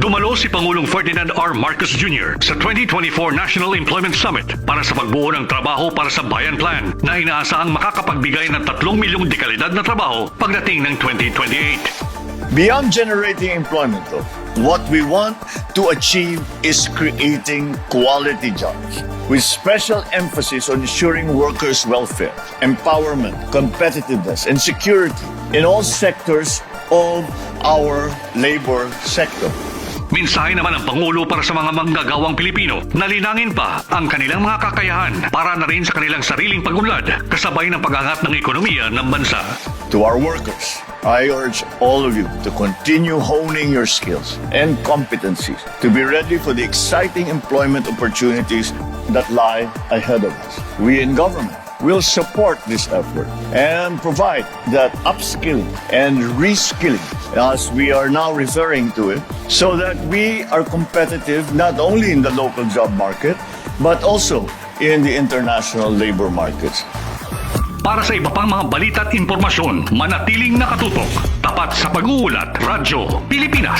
Dumalo si Pangulong Ferdinand R. Marcos Jr. sa 2024 National Employment Summit para sa pagbuo ng trabaho para sa Bayan Plan na inaasahang makakapagbigay ng 3 milyong dekalidad na trabaho pagdating ng 2028. Beyond generating employment, though, what we want to achieve is creating quality jobs with special emphasis on ensuring workers' welfare, empowerment, competitiveness, and security in all sectors of our labor sector. Mensahe naman ng Pangulo para sa mga manggagawang Pilipino na linangin pa ang kanilang mga kakayahan para na rin sa kanilang sariling pagunlad kasabay ng pag-angat ng ekonomiya ng bansa. To our workers, I urge all of you to continue honing your skills and competencies to be ready for the exciting employment opportunities that lie ahead of us. We in government will support this effort and provide that upskilling and reskilling as we are now referring to it so that we are competitive not only in the local job market but also in the international labor markets. Para sa iba pang mga balita at impormasyon, manatiling nakatutok. Tapat sa pag-uulat, Radyo Pilipinas.